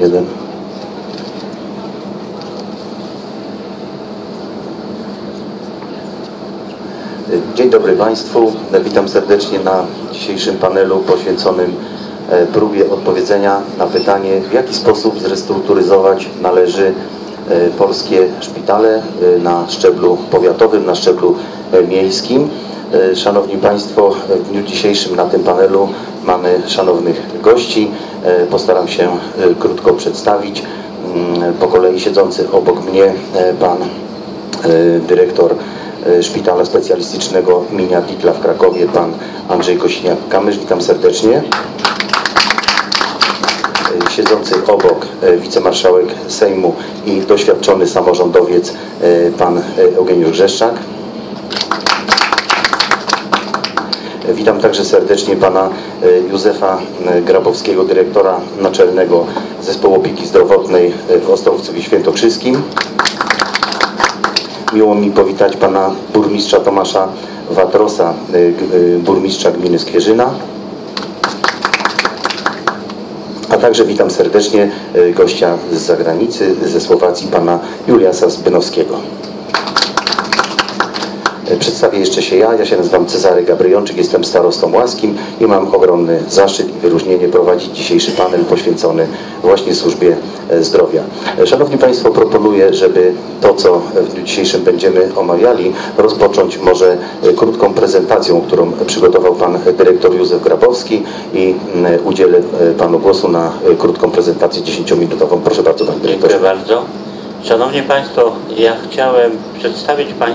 Jeden. Dzień dobry Państwu. Witam serdecznie na dzisiejszym panelu poświęconym e, próbie odpowiedzenia na pytanie, w jaki sposób zrestrukturyzować należy e, polskie szpitale e, na szczeblu powiatowym, na szczeblu miejskim. Szanowni Państwo, w dniu dzisiejszym na tym panelu mamy szanownych gości. E, Postaram się e, krótko przedstawić. Mm, Po kolei siedzący obok mnie e, pan dyrektor Szpitala Specjalistycznego imienia Ditla w Krakowie, pan Andrzej Kosiniak-Kamysz. Witam serdecznie. Siedzący obok wicemarszałek Sejmu i doświadczony samorządowiec pan Eugeniusz Grzeszczak. Witam także serdecznie pana e, Józefa e, Grabowskiego, dyrektora naczelnego Zespołu Opieki Zdrowotnej e, w Ostrowcu i Świętokrzyskim. Miło mi powitać pana burmistrza Tomasza Watrosa, burmistrza gminy Skwierzyna. A także witam serdecznie gościa z zagranicy, ze Słowacji, pana Juliasa Zbynowskiego. Y, Przedstawię jeszcze się ja. Ja się nazywam Cezary Gabryjonczyk, jestem starostą łaskim i mam ogromny zaszczyt i wyróżnienie prowadzić dzisiejszy panel poświęcony właśnie służbie e, zdrowia. E, Szanowni Państwo, proponuję, żeby to, co w dniu dzisiejszym będziemy omawiali, rozpocząć może e, krótką prezentacją, którą przygotował pan dyrektor Józef Grabowski i udzielę e, panu głosu na e, krótką prezentację 10-minutową. Proszę bardzo, panie dyrektorze. Dziękuję bardzo. Szanowni Państwo, ja chciałem przedstawić Państwu